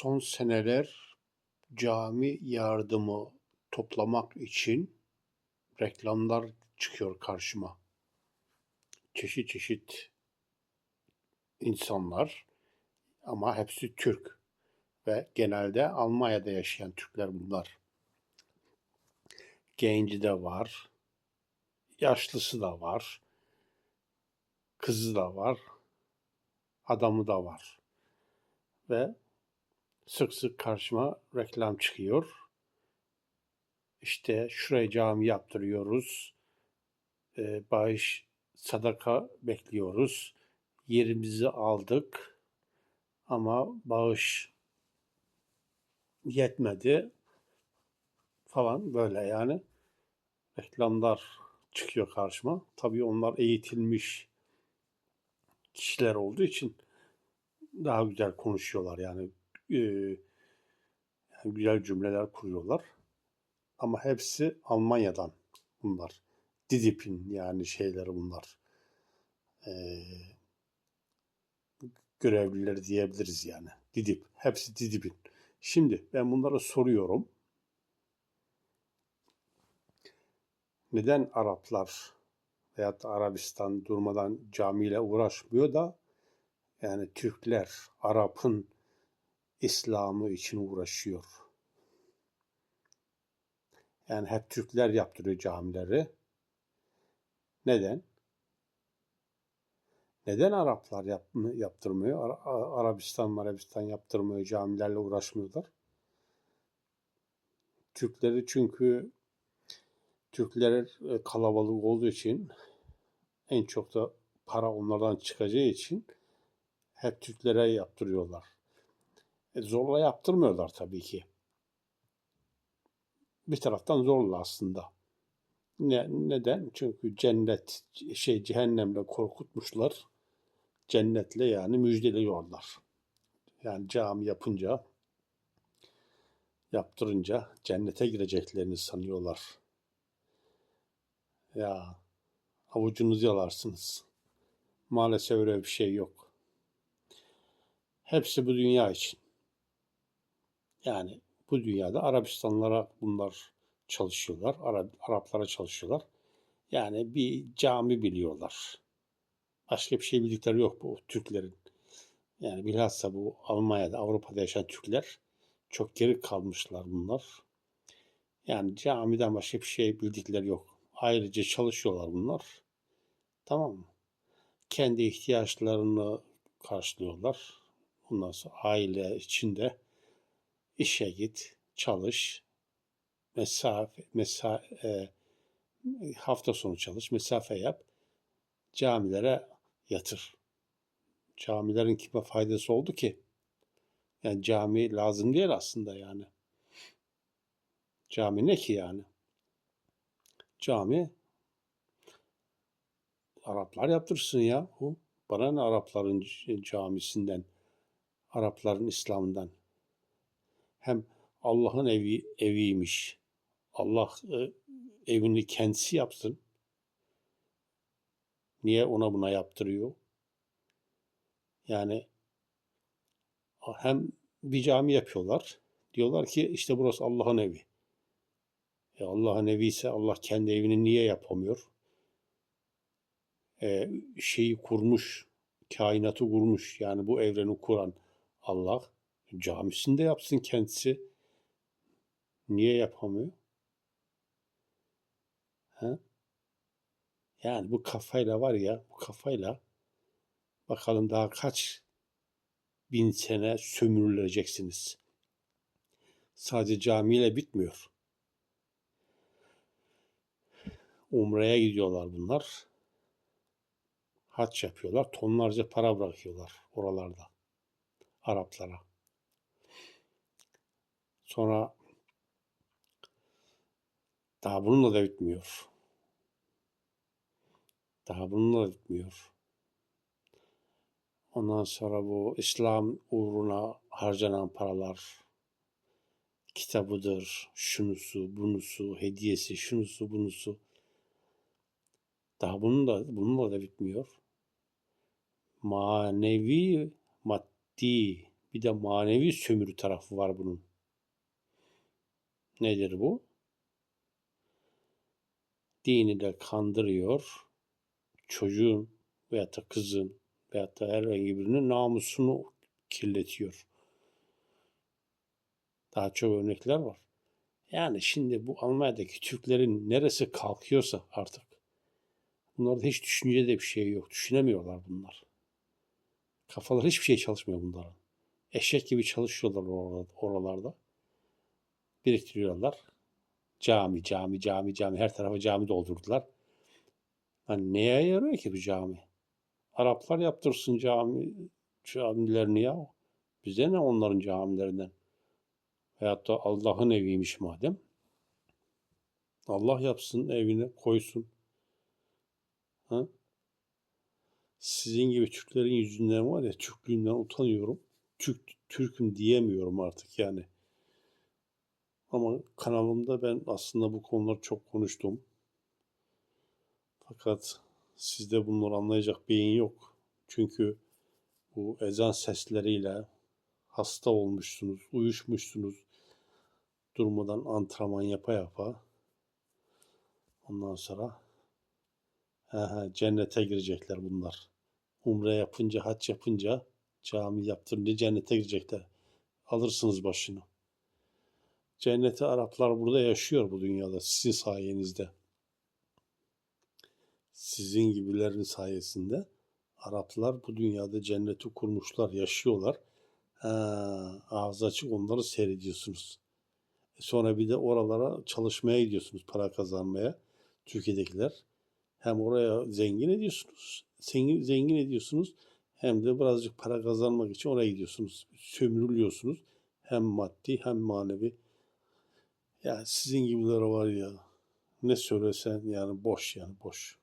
son seneler cami yardımı toplamak için reklamlar çıkıyor karşıma. Çeşit çeşit insanlar ama hepsi Türk ve genelde Almanya'da yaşayan Türkler bunlar. Genci de var, yaşlısı da var, kızı da var, adamı da var. Ve sık sık karşıma reklam çıkıyor. İşte şuraya cami yaptırıyoruz. Ee, bağış, sadaka bekliyoruz. Yerimizi aldık ama bağış yetmedi falan böyle yani reklamlar çıkıyor karşıma. Tabii onlar eğitilmiş kişiler olduğu için daha güzel konuşuyorlar yani, e, güzel cümleler kuruyorlar. Ama hepsi Almanya'dan bunlar. DİDİP'in yani şeyleri bunlar. E, görevlileri diyebiliriz yani. DİDİP. Hepsi DİDİP'in. Şimdi ben bunlara soruyorum. Neden Araplar veyahut da Arabistan durmadan camiyle uğraşmıyor da yani Türkler Arap'ın İslam'ı için uğraşıyor. Yani hep Türkler yaptırıyor camileri. Neden? Neden Araplar yap, yaptırmıyor? Ara- Arabistan, Arabistan yaptırmıyor, camilerle uğraşmıyorlar. Türkleri çünkü Türkler e, kalabalık olduğu için en çok da para onlardan çıkacağı için hep Türklere yaptırıyorlar. E, zorla yaptırmıyorlar tabii ki. Bir taraftan zorla aslında. Ne, neden? Çünkü cennet, şey cehennemle korkutmuşlar. Cennetle yani müjdeliyorlar. Yani cami yapınca, yaptırınca cennete gireceklerini sanıyorlar. Ya avucunuzu yalarsınız. Maalesef öyle bir şey yok. Hepsi bu dünya için. Yani bu dünyada Arabistanlara bunlar çalışıyorlar. Arap, Araplara çalışıyorlar. Yani bir cami biliyorlar. Başka bir şey bildikleri yok bu Türklerin. Yani bilhassa bu Almanya'da, Avrupa'da yaşayan Türkler çok geri kalmışlar bunlar. Yani camiden başka bir şey bildikleri yok. Ayrıca çalışıyorlar bunlar. Tamam mı? Kendi ihtiyaçlarını karşılıyorlar. Ondan sonra aile içinde işe git, çalış, mesafe, mesa, e, hafta sonu çalış, mesafe yap, camilere yatır. Camilerin kime faydası oldu ki? Yani cami lazım değil aslında yani. Cami ne ki yani? Cami Araplar yaptırsın ya. Bu bana ne Arapların camisinden, Arapların İslam'dan. Hem Allah'ın evi eviymiş. Allah e, evini kendisi yapsın. Niye ona buna yaptırıyor? Yani hem bir cami yapıyorlar. Diyorlar ki işte burası Allah'ın evi. E Allah'ın evi ise Allah kendi evini niye yapamıyor? E, şeyi kurmuş, kainatı kurmuş. Yani bu evreni kuran Allah camisini de yapsın kendisi. Niye yapamıyor? He? Yani bu kafayla var ya, bu kafayla bakalım daha kaç bin sene sömürüleceksiniz. Sadece camiyle bitmiyor. Umre'ye gidiyorlar bunlar. Haç yapıyorlar. Tonlarca para bırakıyorlar oralarda. Araplara. Sonra daha bununla da bitmiyor. Daha bununla da bitmiyor. Ondan sonra bu İslam uğruna harcanan paralar, kitabıdır, şunusu, bunusu, hediyesi, şunusu, bunusu. Daha bunun da, bununla da bitmiyor. Manevi, maddi Bir de manevi sömürü tarafı var bunun. Nedir bu? Dini de kandırıyor. Çocuğun veyahut da kızın veyahut da herhangi birinin namusunu kirletiyor. Daha çok örnekler var. Yani şimdi bu Almanya'daki Türklerin neresi kalkıyorsa artık bunlarda hiç düşünce de bir şey yok. Düşünemiyorlar bunlar. Kafalar hiçbir şey çalışmıyor bunların. Eşek gibi çalışıyorlar orada- oralarda. Biriktiriyorlar. Cami, cami, cami, cami. Her tarafa cami doldurdular. Hani neye yarıyor ki bu cami? Araplar yaptırsın cami, camilerini ya. Bize ne onların camilerinden? Veyahut da Allah'ın eviymiş madem. Allah yapsın evine koysun. Ha? Sizin gibi Türklerin yüzünden var ya Türklüğümden utanıyorum. Türk, Türk'üm diyemiyorum artık yani. Ama kanalımda ben aslında bu konuları çok konuştum. Fakat sizde bunları anlayacak beyin yok. Çünkü bu ezan sesleriyle hasta olmuşsunuz, uyuşmuşsunuz. Durmadan antrenman yapa yapa. Ondan sonra he cennete girecekler bunlar. Umre yapınca, hac yapınca, cami yaptırınca cennete girecekler. Alırsınız başını. Cenneti Araplar burada yaşıyor bu dünyada sizin sayenizde. Sizin gibilerin sayesinde Araplar bu dünyada cenneti kurmuşlar, yaşıyorlar. Ha, ağzı açık onları seyrediyorsunuz. E Sonra bir de oralara çalışmaya gidiyorsunuz, para kazanmaya. Türkiye'dekiler. Hem oraya zengin ediyorsunuz, zengin, zengin ediyorsunuz. Hem de birazcık para kazanmak için oraya gidiyorsunuz. Sömürülüyorsunuz. Hem maddi hem manevi. Ya sizin gibileri var ya. Ne söylesen yani boş yani boş.